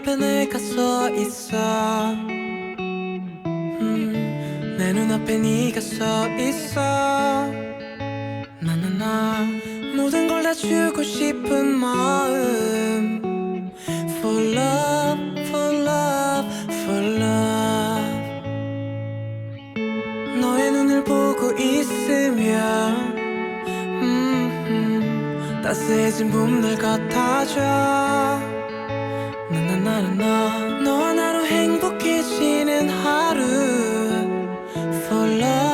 앞에 내가 서 있어. 음, 내 눈앞에 네가 서 있어. 나나나 모든 걸 다 주고 싶은 마음. For love, for love, for love. 너의 눈을 보고 있으면 음, 음, 따스해진 봄날 같아져. 나나나나나 너 나로 행복해지는 하루. For love.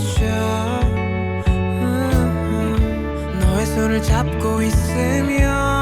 안아줘 음, 음. 너의 손을 잡고 있으면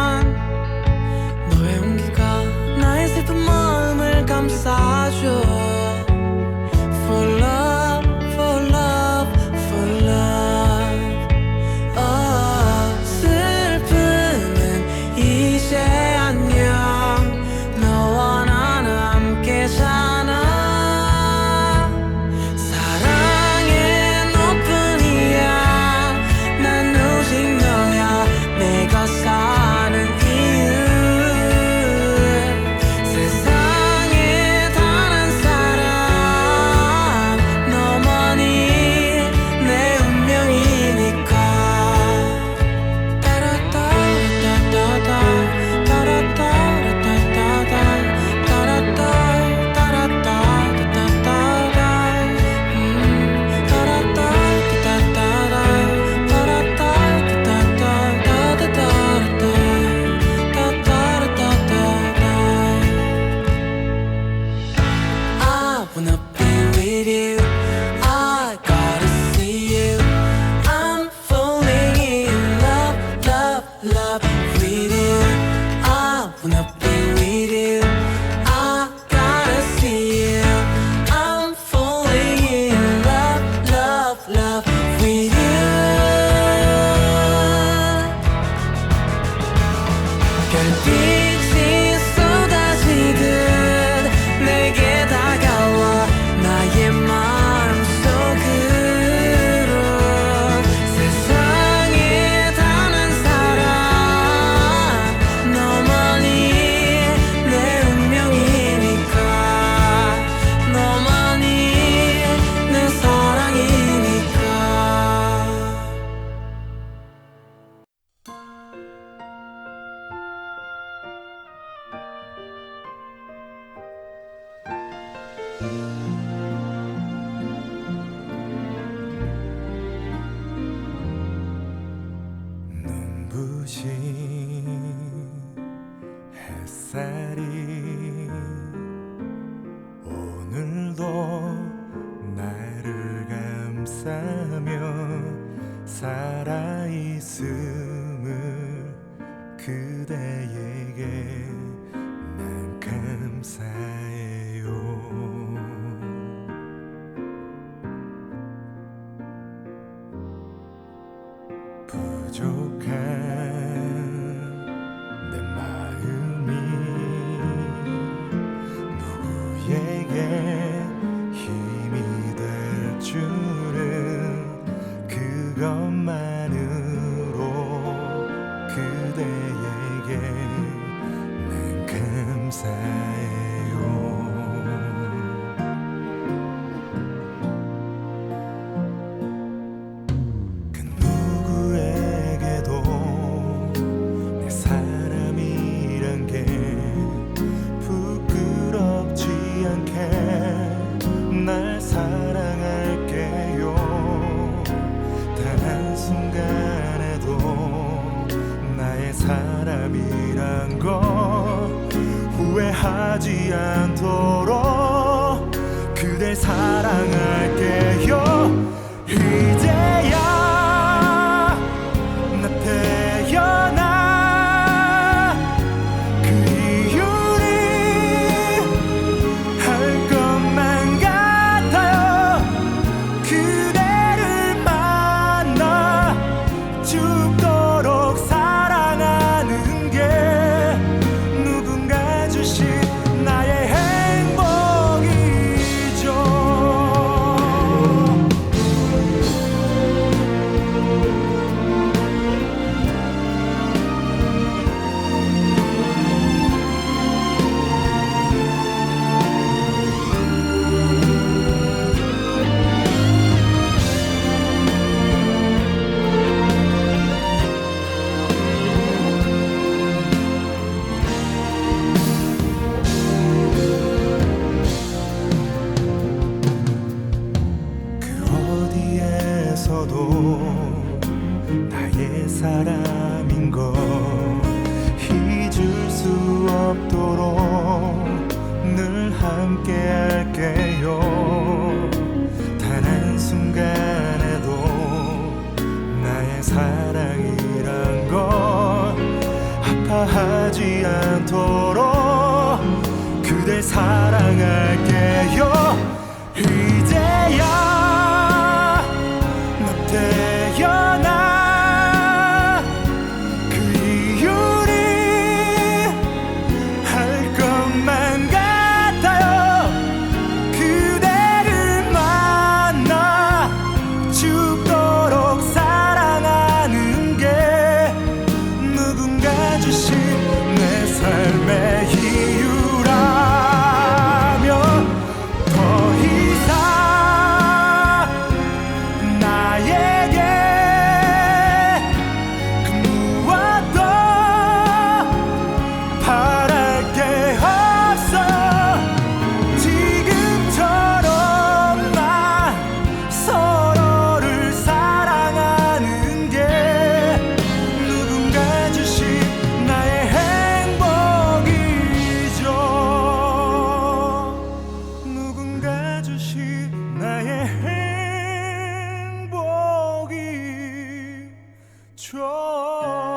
눈부신 햇살이 sunset. 하지 않도록 그댈 사랑할게요. 어디에서도 나의 사람인 걸 잊을 수 없도록 늘 함께 할게요. 단 한 순간에도 나의 사랑이란 걸 아파하지 않도록 그댈 사랑할게요 you go. control.